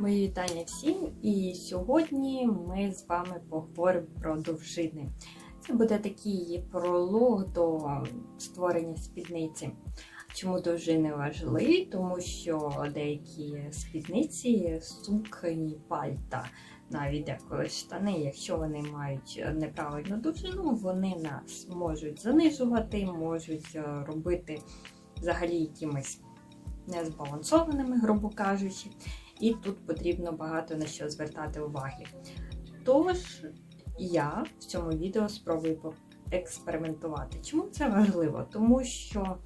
Мої вітання всім, і сьогодні ми з вами поговоримо про довжини. Це буде такий пролог до створення спідниці. Чому довжини важливі? Тому що деякі спідниці, сукні, пальта, навіть деколи штани, якщо вони мають неправильну довжину, вони нас можуть занижувати, можуть е, робити взагалі якимись незбалансованими, грубо кажучи. І тут потрібно багато на що звертати уваги. Тож, я в цьому відео спробую експериментувати. Чому це важливо? Тому що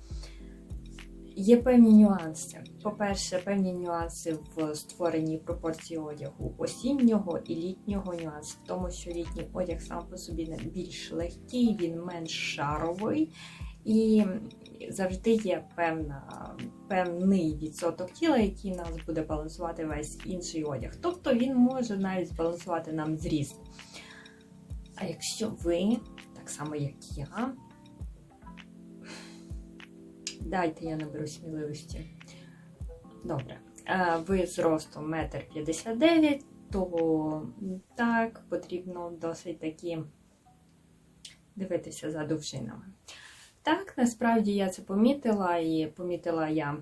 є певні нюанси. По-перше, певні нюанси в створенні пропорції одягу осіннього і літнього нюанс в тому, що літній одяг сам по собі більш легкий, він менш шаровий. І завжди є певна, певний відсоток тіла, який нас буде балансувати весь інший одяг. Тобто він може навіть збалансувати нам зріст. А якщо ви, так само як я, дайте я наберу сміливості. Добре, ви з ростом 1,59 м, то так, потрібно досить таки дивитися за довжинами. Так, насправді я це помітила, і помітила я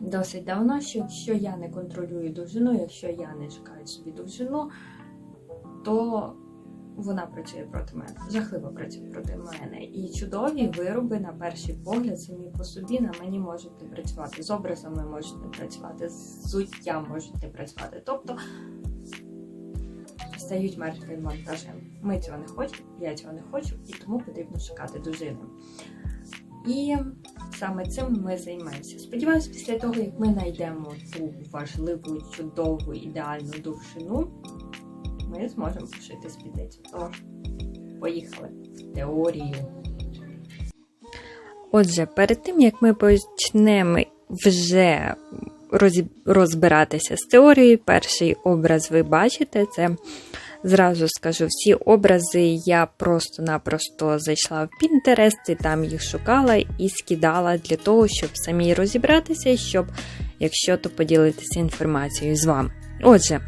досить давно, що якщо я не контролюю довжину, якщо я не шукаю собі довжину, то вона працює проти мене, жахливо працює проти мене. І чудові вироби, на перший погляд, самі по собі на мені можуть не працювати. З образами можуть не працювати, з зуттям можуть не працювати. Тобто стають мертвим монтажем. Ми цього не хочемо, я цього не хочу, і тому потрібно шукати дожини. І саме цим ми займаємося. Сподіваюсь, після того, як ми знайдемо ту важливу, чудову, ідеальну довжину, ми зможемо пошити спідницю. Тож, поїхали в теорію. Отже, перед тим як ми почнемо вже розбиратися з теорією, перший образ ви бачите, це Зразу скажу, всі образи я просто-напросто зайшла в Pinterest і там їх шукала і скидала для того, щоб самі розібратися, щоб, якщо то поділитися інформацією з вами. Отже,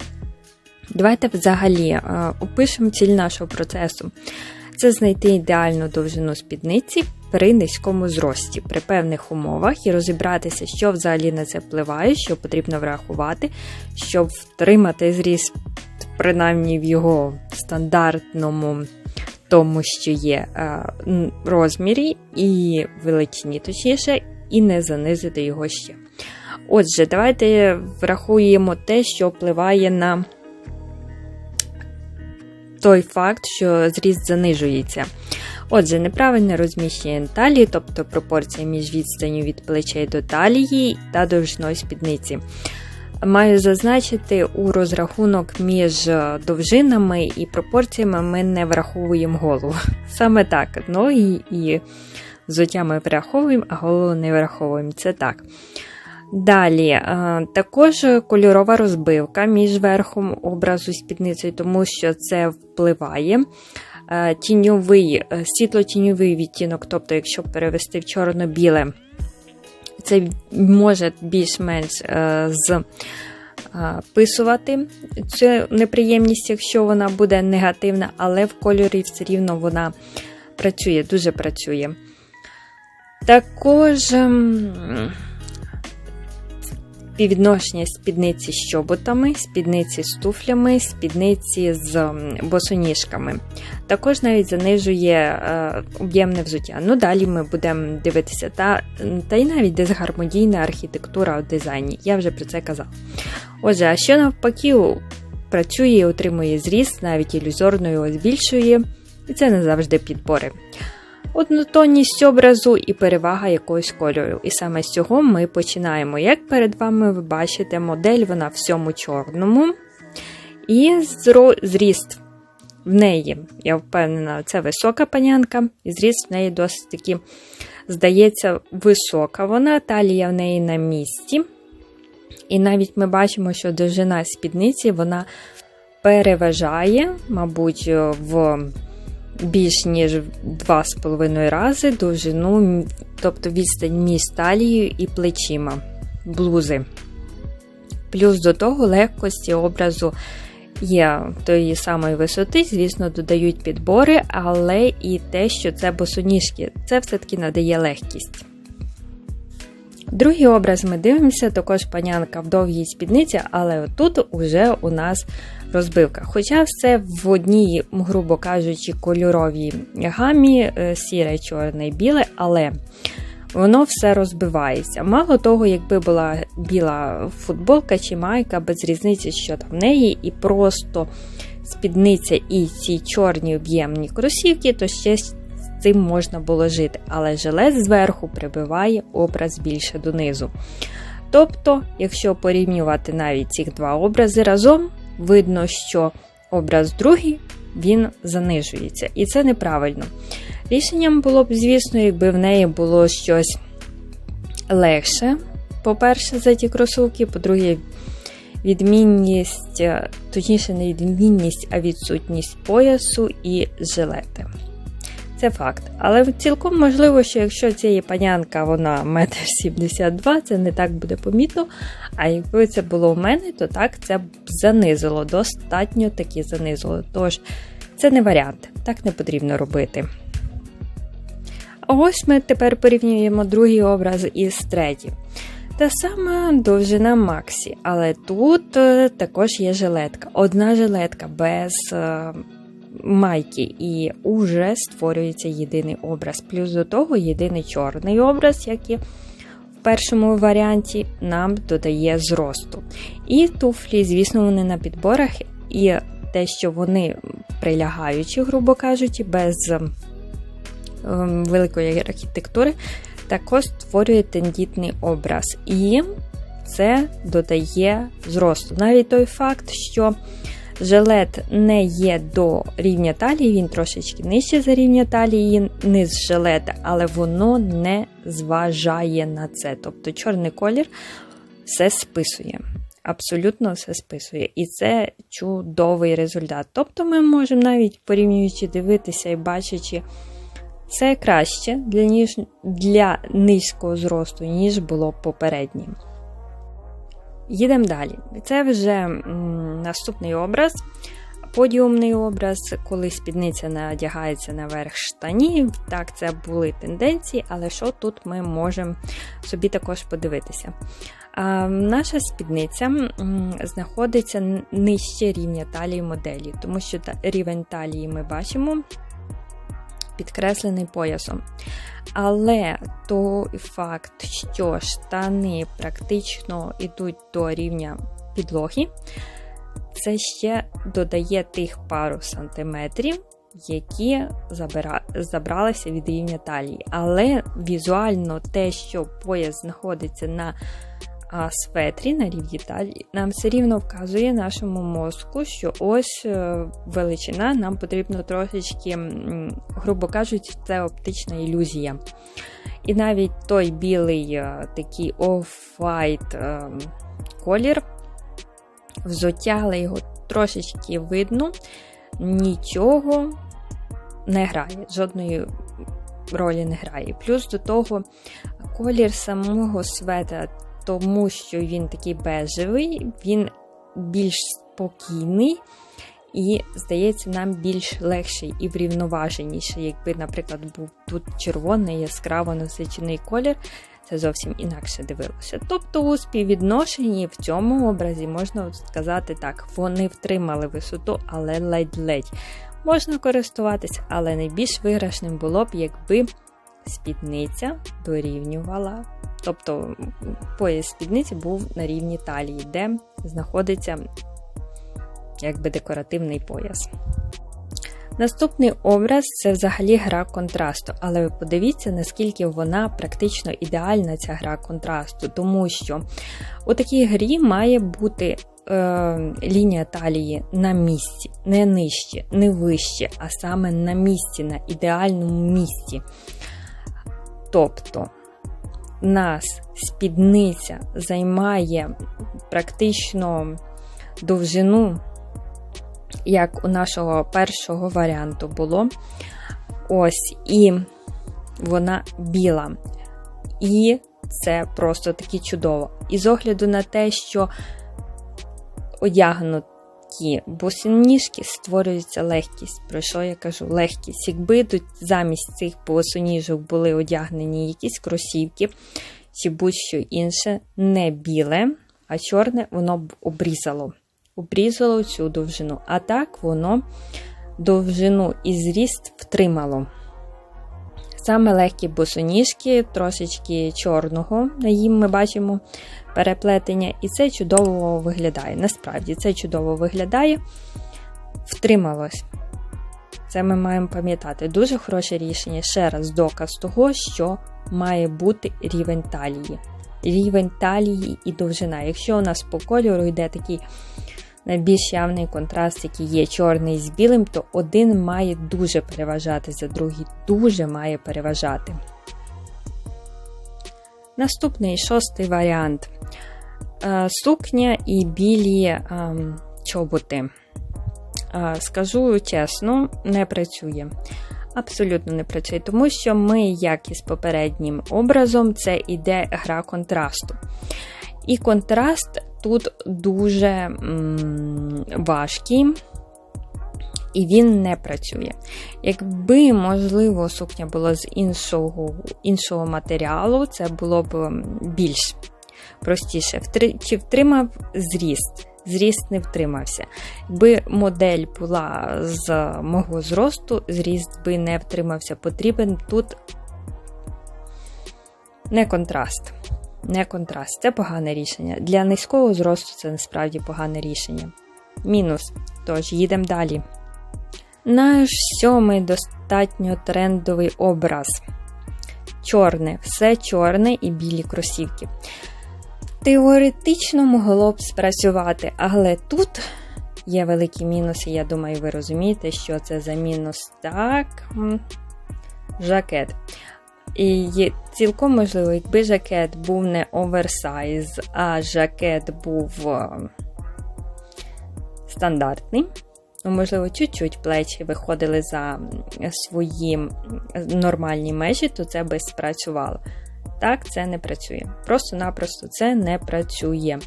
давайте взагалі е, опишемо ціль нашого процесу. Це знайти ідеальну довжину спідниці при низькому зрості, при певних умовах і розібратися, що взагалі на це впливає, що потрібно врахувати, щоб втримати зріст принаймні в його стандартному тому, що є е, розмірі і величині, точніше, і не занизити його ще. Отже, давайте врахуємо те, що впливає на той факт, що зріст занижується. Отже, неправильне розміщення талії, тобто пропорція між відстанню від плечей до талії та довжиною спідниці. Маю зазначити, у розрахунок між довжинами і пропорціями ми не враховуємо голову. Саме так, ноги і взуття ми враховуємо, а голову не враховуємо. Це так. Далі, е, також кольорова розбивка між верхом образу і спідницею, тому що це впливає. Е, тіньовий, е, світло-тіньовий відтінок, тобто, якщо перевести в чорно-біле це може більш-менш е, записувати е, цю неприємність, якщо вона буде негативна, але в кольорі все рівно вона працює, дуже працює. Також. Співвідношення спідниці з чоботами, спідниці з туфлями, спідниці з босоніжками. Також навіть занижує е, об'ємне взуття. Ну, далі ми будемо дивитися, та та й навіть дисгармонійна архітектура у дизайні. Я вже про це казала. Отже, а що навпаки працює і отримує зріст, навіть ілюзорно його збільшує, і це не завжди підбори однотонність образу і перевага якогось кольору. І саме з цього ми починаємо. Як перед вами ви бачите, модель вона всьому чорному. І зріст в неї, я впевнена, це висока панянка, і зріст в неї досить таки, здається, висока вона, талія в неї на місці. І навіть ми бачимо, що довжина спідниці вона переважає, мабуть, в більш ніж 2,5 рази довжину, тобто відстань між талією і плечима блузи. Плюс до того легкості образу є тої самої висоти, звісно, додають підбори, але і те, що це босоніжки, це все-таки надає легкість. Другий образ ми дивимося, також панянка в довгій спідниці, але тут уже у нас розбивка. Хоча все в одній, грубо кажучи, кольоровій гамі, е, сіре, чорне і біле, але воно все розбивається. Мало того, якби була біла футболка чи майка, без різниці, що там в неї, і просто спідниця і ці чорні об'ємні кросівки, то ще цим можна було жити. Але жилет зверху прибиває образ більше донизу. Тобто, якщо порівнювати навіть ці два образи разом, видно, що образ другий він занижується. І це неправильно. Рішенням було б, звісно, якби в неї було щось легше. По-перше, за ті кросовки, по-друге, відмінність, точніше, не відмінність, а відсутність поясу і жилети. Це факт. Але цілком можливо, що якщо цієї панянка вона 1,72 м, це не так буде помітно. А якби це було в мене, то так це б занизило, достатньо таки занизило. Тож, це не варіант, так не потрібно робити. Ось ми тепер порівнюємо другий образ із третім. Та сама довжина Максі, але тут е, також є жилетка. Одна жилетка без е, майки, і уже створюється єдиний образ. Плюс до того єдиний чорний образ, як і в першому варіанті, нам додає зросту. І туфлі, звісно, вони на підборах, і те, що вони прилягаючи, грубо кажучи, без ем, великої архітектури, також створює тендітний образ. І це додає зросту. Навіть той факт, що Жилет не є до рівня талії, він трошечки нижче за рівня талії, низ жилета, але воно не зважає на це. Тобто чорний колір все списує. Абсолютно все списує. І це чудовий результат. Тобто ми можемо навіть порівнюючи дивитися і бачачи, це краще для ніж, для низького зросту, ніж було попереднім. Їдемо далі. Це вже наступний образ. Подіумний образ, коли спідниця надягається наверх штанів. Так, це були тенденції, але що тут ми можемо собі також подивитися? А, Наша спідниця знаходиться нижче рівня талії моделі, тому що рівень талії ми бачимо підкреслений поясом. Але той факт, що штани практично йдуть до рівня підлоги, це ще додає тих пару сантиметрів, які забира... забралися від рівня талії. Але візуально те, що пояс знаходиться на а светрі на рівні талії нам все рівно вказує нашому мозку, що ось е, величина нам потрібно трошечки, грубо кажучи, це оптична ілюзія. І навіть той білий е, такий off-white е, колір, взуття, але його трошечки видно, нічого не грає, жодної ролі не грає. Плюс до того колір самого света тому що він такий бежевий, він більш спокійний і, здається, нам більш легший і врівноваженіший. Якби, наприклад, був тут червоний, яскраво насичений колір, це зовсім інакше дивилося. Тобто, у співвідношенні в цьому образі можна сказати так, вони втримали висоту, але ледь-ледь. Можна користуватися, але найбільш виграшним було б, якби спідниця дорівнювала Тобто пояс спідниці був на рівні талії, де знаходиться якби декоративний пояс. Наступний образ це взагалі гра контрасту, але ви подивіться, наскільки вона практично ідеальна, ця гра контрасту, тому що у такій грі має бути е, лінія талії на місці, не нижче, не вище, а саме на місці, на ідеальному місці. Тобто нас спідниця займає практично довжину, як у нашого першого варіанту було. Ось, і вона біла. І це просто таки чудово. І з огляду на те, що одягнуті босоніжки створюється легкість. Про що я кажу? Легкість. Якби тут замість цих босоніжок були одягнені якісь кросівки чи будь-що інше, не біле, а чорне, воно б обрізало. Обрізало цю довжину. А так воно довжину і зріст втримало. Саме легкі босоніжки, трошечки чорного, на їм ми бачимо переплетення, і це чудово виглядає. Насправді, це чудово виглядає, втрималось. Це ми маємо пам'ятати. Дуже хороше рішення. Ще раз доказ того, що має бути рівень талії. Рівень талії і довжина. Якщо у нас по кольору йде такий найбільш явний контраст, який є чорний з білим, то один має дуже переважати за другий, дуже має переважати. Наступний шостий варіант е, сукня і білі е, чоботи. Е, скажу чесно, не працює. Абсолютно не працює, тому що ми, як і з попереднім образом, це іде гра контрасту. І контраст тут дуже м, важкий, і він не працює. Якби, можливо, сукня була з іншого іншого матеріалу, це було б більш простіше. Чи втримав зріст? Зріст не втримався. Якби модель була з мого зросту, зріст би не втримався. Потрібен тут не контраст. Не контраст. Це погане рішення. Для низького зросту це насправді погане рішення. Мінус. Тож, їдемо далі. Наш сьомий достатньо трендовий образ. Чорне, все чорне і білі кросівки. Теоретично могло б спрацювати, але тут є великі мінуси. Я думаю, ви розумієте, що це за мінус. Так, жакет. І цілком можливо, якби жакет був не оверсайз, а жакет був е, стандартний. Ну, можливо, чуть-чуть плечі виходили за свої нормальні межі, то це би спрацювало. Так, це не працює. Просто-напросто це не працює.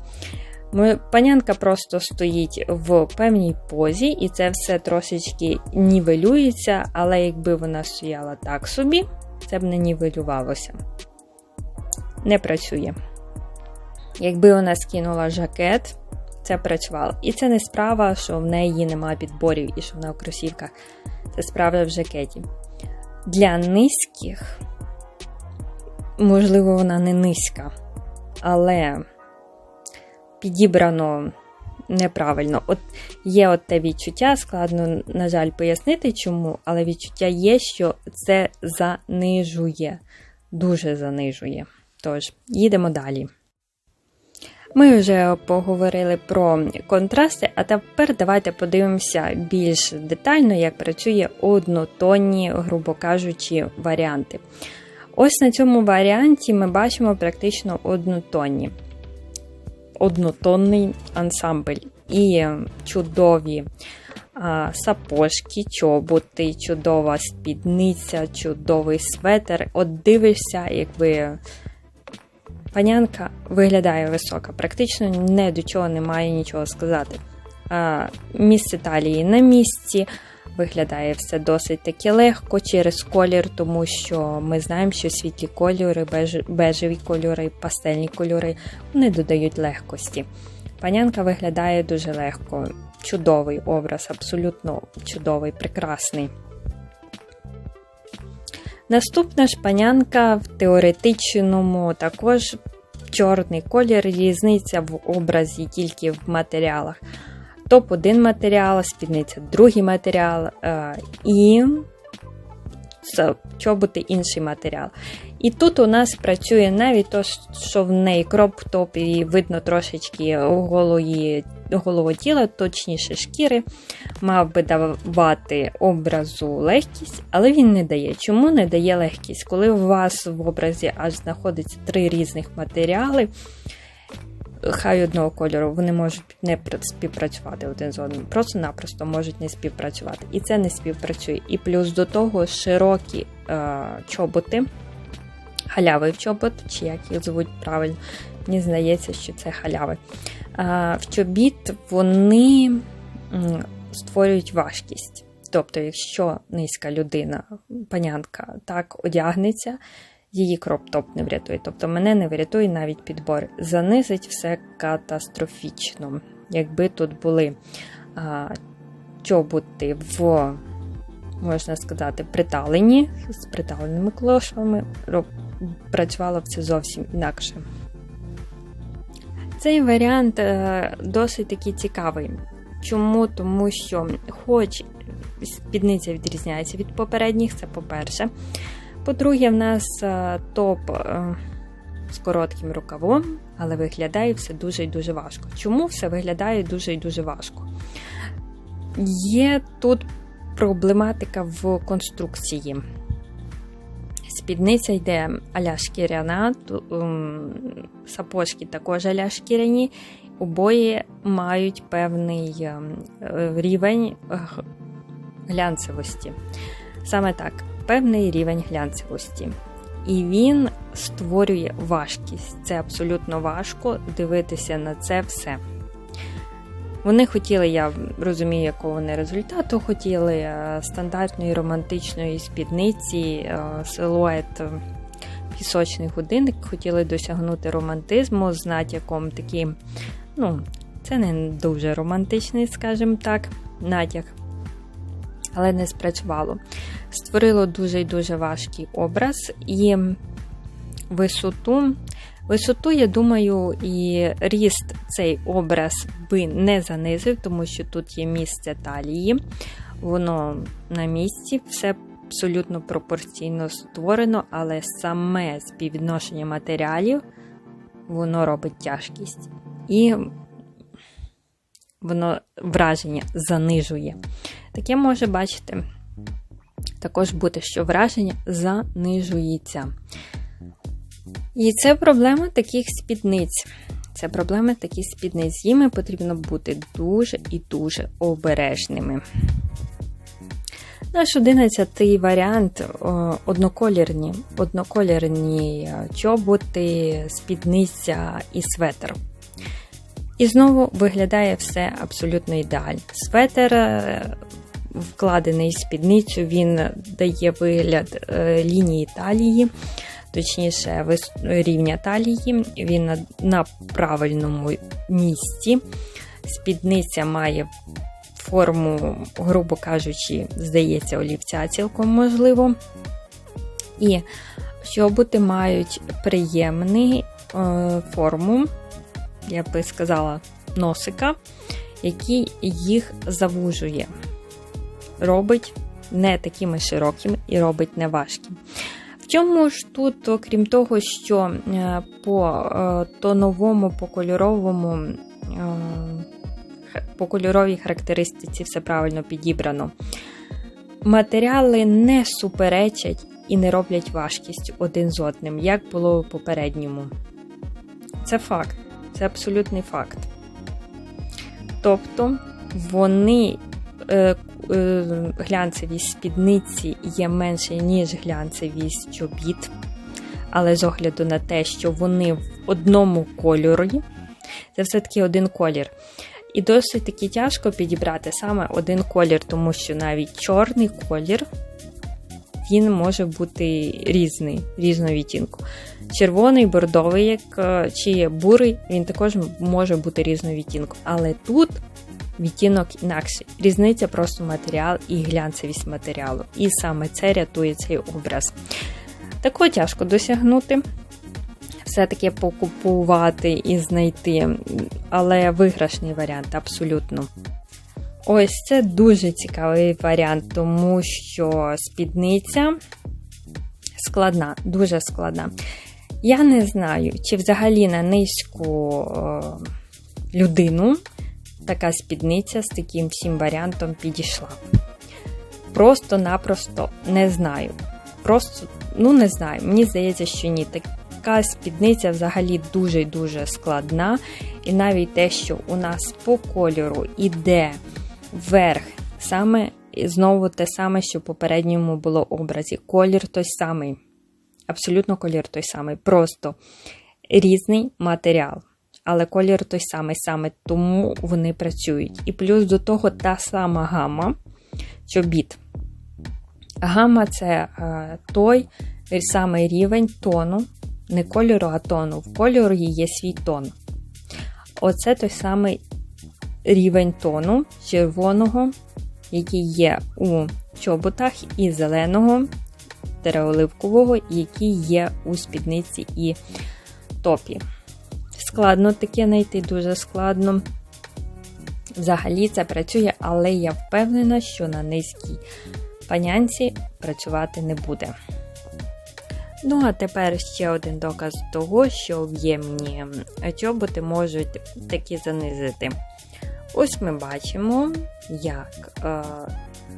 Панянка просто стоїть в певній позі, і це все трошечки нівелюється, але якби вона стояла так собі, це б не нівелювалося. Не працює. Якби вона скинула жакет, це працювало. І це не справа, що в неї немає підборів і що вона у кросівках. Це справа в жакеті. Для низьких, можливо, вона не низька, але підібрано неправильно. От Є от те відчуття, складно, на жаль, пояснити чому, але відчуття є, що це занижує, дуже занижує. Тож, їдемо далі. Ми вже поговорили про контрасти, а тепер давайте подивимося більш детально, як працює однотонні, грубо кажучи, варіанти. Ось на цьому варіанті ми бачимо практично однотонні, однотонний ансамбль і чудові а, сапожки, чоботи, чудова спідниця, чудовий светер. От дивишся, якби Панянка виглядає висока, практично не до чого немає нічого сказати. А, Місце талії на місці, виглядає все досить таки легко через колір, тому що ми знаємо, що світлі кольори, беж, бежеві кольори, пастельні кольори вони додають легкості. Панянка виглядає дуже легко, чудовий образ, абсолютно чудовий, прекрасний. Наступна шпанянка в теоретичному також чорний колір, різниця в образі тільки в матеріалах. Топ-1 матеріал, спідниця другий матеріал е, і чоботи інший матеріал. І тут у нас працює навіть то, що в неї кроп-топ і видно трошечки голої, голову тіла, точніше шкіри, мав би давати образу легкість, але він не дає. Чому не дає легкість? Коли у вас в образі аж знаходиться три різних матеріали, хай одного кольору, вони можуть не співпрацювати один з одним. Просто-напросто можуть не співпрацювати. І це не співпрацює. І плюс до того широкі е, чоботи, халявий чобот, чи як їх звуть правильно, Мені здається, що це халяви. А, В чобіт вони створюють важкість. Тобто, якщо низька людина, панянка, так одягнеться, її кроп-топ не врятує. Тобто мене не врятує навіть підбор. Занизить все катастрофічно. Якби тут були а, чоботи в, можна сказати, приталені, з приталеними клошами, роб- працювало б це зовсім інакше. Цей варіант е, досить таки цікавий. Чому? Тому що, хоч спідниця відрізняється від попередніх, це по-перше. По-друге, в нас е, топ е, з коротким рукавом, але виглядає все дуже і дуже важко. Чому все виглядає дуже і дуже важко? Є тут проблематика в конструкції. Спідниця йде аля шкіряна, ем, сапожки також аля шкіряні, обоє мають певний ем, рівень е, глянцевості. Саме так, певний рівень глянцевості. І він створює важкість. Це абсолютно важко дивитися на це все. Вони хотіли, я розумію, якого вони результату, хотіли е, стандартної романтичної спідниці, е, силует е, пісочний годинник, хотіли досягнути романтизму з натяком таким, ну, це не дуже романтичний, скажімо так, натяк, але не спрацювало. Створило дуже і дуже важкий образ і висоту. Висоту, я думаю, і ріст цей образ би не занизив, тому що тут є місце талії, воно на місці, все абсолютно пропорційно створено, але саме співвідношення матеріалів воно робить тяжкість. І воно враження занижує. Таке може бачите, також бути, що враження занижується. І це проблема таких спідниць. Це проблема таких спідниць. Ними потрібно бути дуже і дуже обережними. Наш одинадцятий варіант одноколірні, одноколірні е, чоботи, спідниця і светр. І знову виглядає все абсолютно ідеально. Светер е, вкладений спідницю, він дає вигляд е, лінії талії точніше, рівня талії, він на, на правильному місці. Спідниця має форму, грубо кажучи, здається, олівця цілком можливо. І чоботи мають приємну е, форму, я би сказала, носика, який їх завужує. Робить не такими широкими і робить не важким. В чому ж тут, окрім того, що е, по е, тоновому, по кольоровому, е, по кольоровій характеристиці все правильно підібрано, матеріали не суперечать і не роблять важкість один з одним, як було у попередньому. Це факт, це абсолютний факт. Тобто вони глянцевість спідниці є менше, ніж глянцевість чобіт. Але з огляду на те, що вони в одному кольорі, це все-таки один колір. І досить таки тяжко підібрати саме один колір, тому що навіть чорний колір він може бути різний, різного відтінку. Червоний, бордовий, як е, чи бурий, він також може бути різного відтінку. Але тут відтінок інакший. Різниця просто матеріал і глянцевість матеріалу. І саме це рятує цей образ. Такого тяжко досягнути. Все-таки покупувати і знайти, але виграшний варіант абсолютно. Ось це дуже цікавий варіант, тому що спідниця складна, дуже складна. Я не знаю, чи взагалі на низьку е, людину така спідниця з таким всім варіантом підійшла. Просто-напросто не знаю. Просто, ну не знаю, мені здається, що ні. Така спідниця взагалі дуже-дуже складна. І навіть те, що у нас по кольору іде верх, саме знову те саме, що в попередньому було образі. Колір той самий. Абсолютно колір той самий. Просто різний матеріал. Але колір той самий, саме тому вони працюють. І плюс до того та сама гама чобіт. Гама це е, той самий рівень тону, не кольору, а тону. В кольорі є свій тон. Оце той самий рівень тону червоного, який є у чоботах, і зеленого, тереоливкового, який є у спідниці і топі. Складно таке знайти, дуже складно. Взагалі це працює, але я впевнена, що на низькій панянці працювати не буде. Ну, а тепер ще один доказ того, що об'ємні чоботи можуть таки занизити. Ось ми бачимо, як е,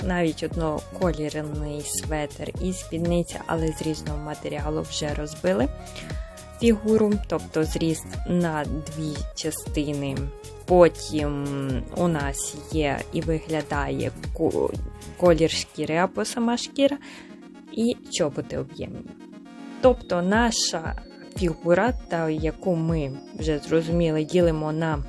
навіть одноколірний светр і спідниця, але з різного матеріалу вже розбили фігуру, тобто зріст на дві частини. Потім у нас є і виглядає колір шкіри або сама шкіра, і чоботи об'ємні. Тобто наша фігура, та яку ми вже зрозуміли, ділимо на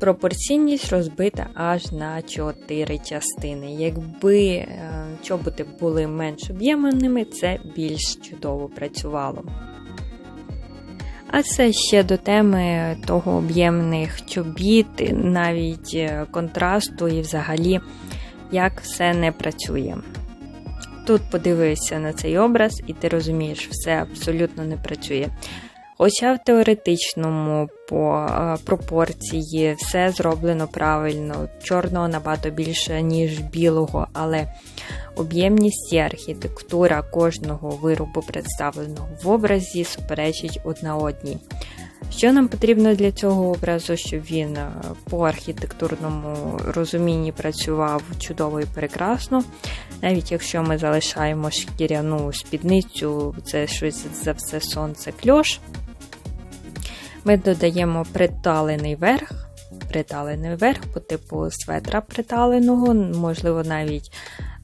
пропорційність розбита аж на 4 частини. Якби чоботи були менш об'ємними, це більш чудово працювало. А це ще до теми того об'ємних чобіт, навіть контрасту і взагалі, як все не працює. Тут подивишся на цей образ, і ти розумієш, все абсолютно не працює. Хоча в теоретичному по пропорції все зроблено правильно, чорного набагато більше, ніж білого, але об'ємність і архітектура кожного виробу, представленого в образі, суперечить одна одній. Що нам потрібно для цього образу, щоб він по архітектурному розумінні працював чудово і прекрасно. Навіть якщо ми залишаємо шкіряну спідницю, це щось за все сонце кльош. Ми додаємо приталений верх, приталений верх по типу светра приталеного, можливо, навіть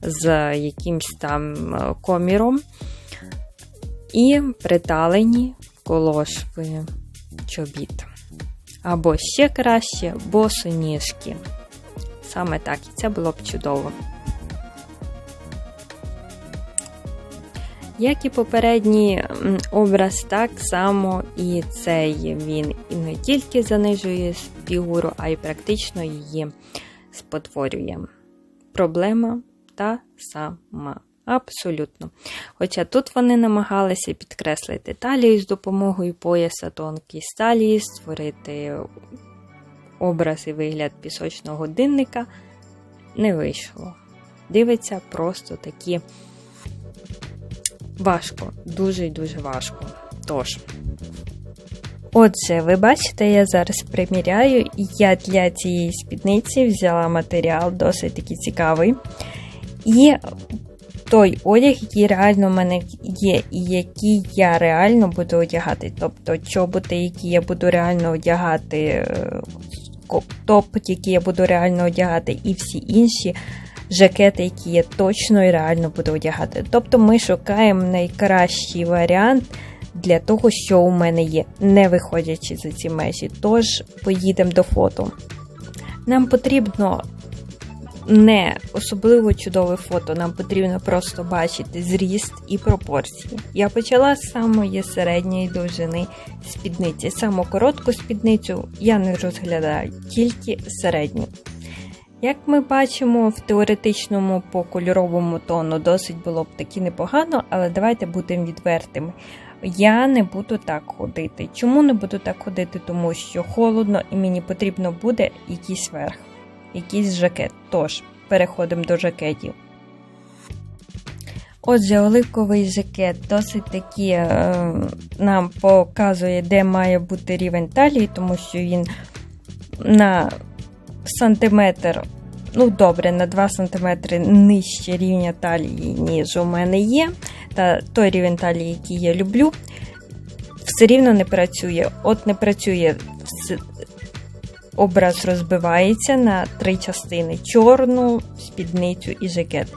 з якимсь там коміром. І приталені колошви чобіт. Або ще краще босоніжки. Саме так, і це було б чудово. Як і попередній образ, так само і цей він і не тільки занижує фігуру, а й практично її спотворює. Проблема та сама. Абсолютно. Хоча тут вони намагалися підкреслити талію з допомогою пояса тонкій сталі, створити образ і вигляд пісочного годинника, не вийшло. Дивиться просто такі важко, дуже і дуже важко. Тож. Отже, ви бачите, я зараз приміряю, і я для цієї спідниці взяла матеріал досить таки цікавий. І той одяг, який реально в мене є, і який я реально буду одягати. Тобто чоботи, які я буду реально одягати, е, топ, який я буду реально одягати, і всі інші жакети, які я точно і реально буду одягати. Тобто ми шукаємо найкращий варіант для того, що у мене є, не виходячи за ці межі. Тож, поїдемо до фото. Нам потрібно не особливо чудове фото, нам потрібно просто бачити зріст і пропорції. Я почала з самої середньої довжини спідниці. Саму коротку спідницю я не розглядаю, тільки середню. Як ми бачимо, в теоретичному по кольоровому тону досить було б таки непогано, але давайте будемо відвертими. Я не буду так ходити. Чому не буду так ходити? Тому що холодно і мені потрібно буде якийсь верх, якийсь жакет. Тож, переходимо до жакетів. Отже, оливковий жакет досить таки е, нам показує, де має бути рівень талії, тому що він на сантиметр, ну добре, на 2 см нижче рівня талії, ніж у мене є. Та той рівень талії, який я люблю, все рівно не працює. От не працює образ розбивається на три частини: чорну, спідницю і жакет.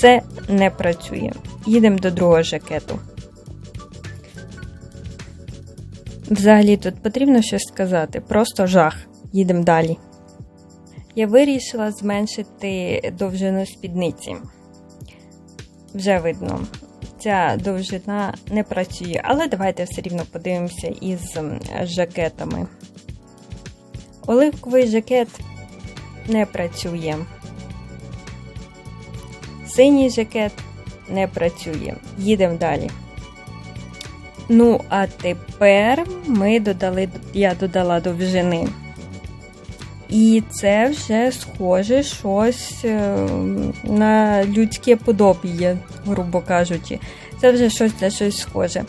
Це не працює. Їдемо до другого жакету. Взагалі тут потрібно щось сказати. Просто жах. Їдемо далі. Я вирішила зменшити довжину спідниці. Вже видно, ця довжина не працює, але давайте все рівно подивимося із жакетами. Оливковий жакет не працює. Синій жакет не працює. Їдемо далі. Ну, а тепер ми додали, я додала довжини. І це вже схоже щось е, на людське подобіє, грубо кажучи. Це вже щось на щось схоже.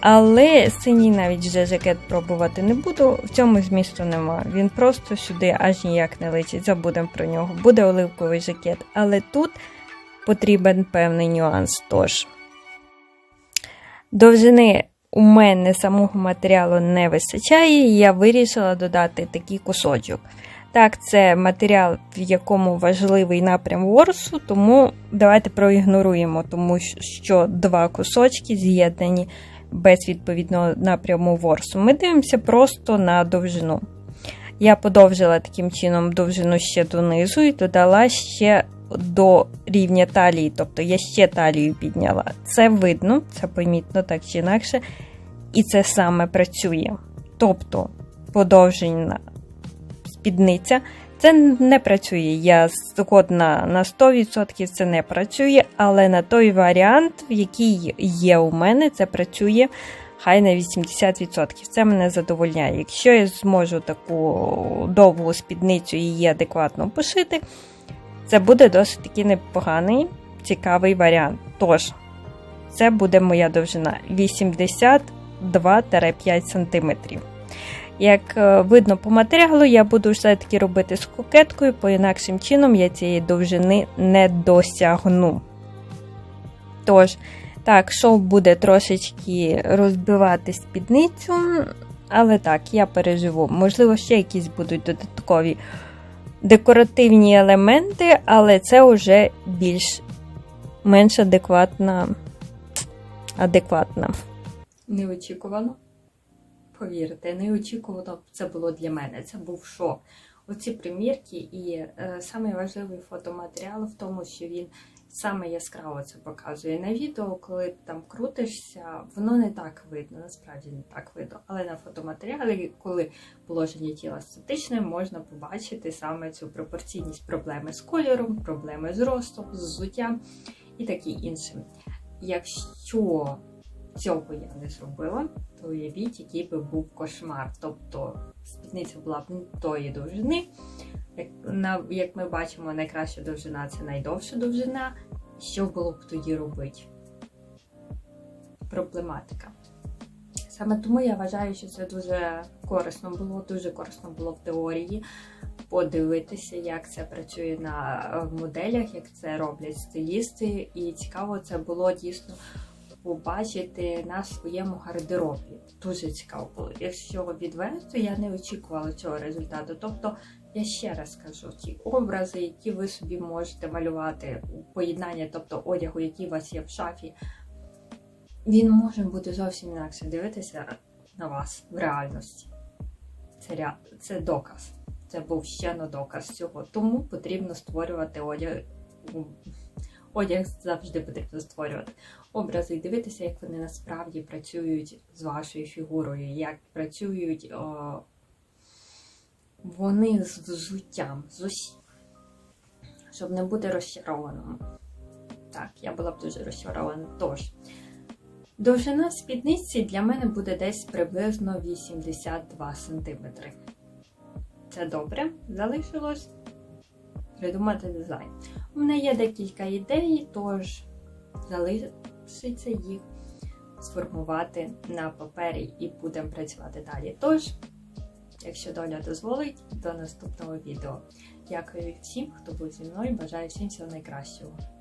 Але синій навіть вже жакет пробувати не буду, в цьому змісту нема. Він просто сюди аж ніяк не личить, забудемо про нього. Буде оливковий жакет. Але тут потрібен певний нюанс. Тож, довжини у мене самого матеріалу не вистачає, і я вирішила додати такий кусочок. Так, це матеріал, в якому важливий напрям ворсу, тому давайте проігноруємо, тому що два кусочки з'єднані без відповідного напряму ворсу. Ми дивимося просто на довжину. Я подовжила таким чином довжину ще донизу і додала ще до рівня талії, тобто я ще талію підняла. Це видно, це помітно так чи інакше. І це саме працює. Тобто подовжена спідниця. Це не працює. Я згодна на 100% це не працює, але на той варіант, який є у мене, це працює хай на 80%. Це мене задовольняє. Якщо я зможу таку довгу спідницю її адекватно пошити, це буде досить таки непоганий, цікавий варіант. Тож, це буде моя довжина 82-5 см. Як е, видно по матеріалу, я буду все-таки робити з кокеткою, по інакшим чином я цієї довжини не досягну. Тож, так, шов буде трошечки розбивати спідницю, але так, я переживу. Можливо, ще якісь будуть додаткові декоративні елементи, але це вже більш менш адекватна. адекватна. Неочікувано. Повірте, неочікувано це було для мене. Це був шок. Оці примірки, і е, саме важливий фотоматеріал в тому, що він саме яскраво це показує на відео, коли там крутишся, воно не так видно, насправді не так видно. Але на фотоматеріалі, коли положення тіла статичне, можна побачити саме цю пропорційність проблеми з кольором, проблеми з ростом, з взуттям і таке інше. Якщо цього я не зробила, то уявіть, який би був кошмар. Тобто спідниця була б не тої довжини. Як, на, як ми бачимо, найкраща довжина це найдовша довжина. Що було б тоді робити? Проблематика. Саме тому я вважаю, що це дуже корисно було, дуже корисно було в теорії подивитися, як це працює на е, моделях, як це роблять стилісти. І цікаво це було дійсно побачити на своєму гардеробі. Дуже цікаво було. Якщо відверто, я не очікувала цього результату. Тобто, я ще раз кажу, ті образи, які ви собі можете малювати у поєднання, тобто одягу, який у вас є в шафі, він може бути зовсім інакше дивитися на вас в реальності. Це, це доказ. Це був ще на доказ цього. Тому потрібно створювати одяг. Одяг завжди потрібно створювати образи і дивитися, як вони насправді працюють з вашою фігурою, як працюють о, вони з взуттям, з усім, щоб не бути розчарованим. Так, я була б дуже розчарована. Тож, довжина спідниці для мене буде десь приблизно 82 см. Це добре, залишилось придумати дизайн. У мене є декілька ідей, тож залишиться їх сформувати на папері і будемо працювати далі. Тож, якщо доля дозволить, до наступного відео. Дякую всім, хто був зі мною. Бажаю всім всього найкращого.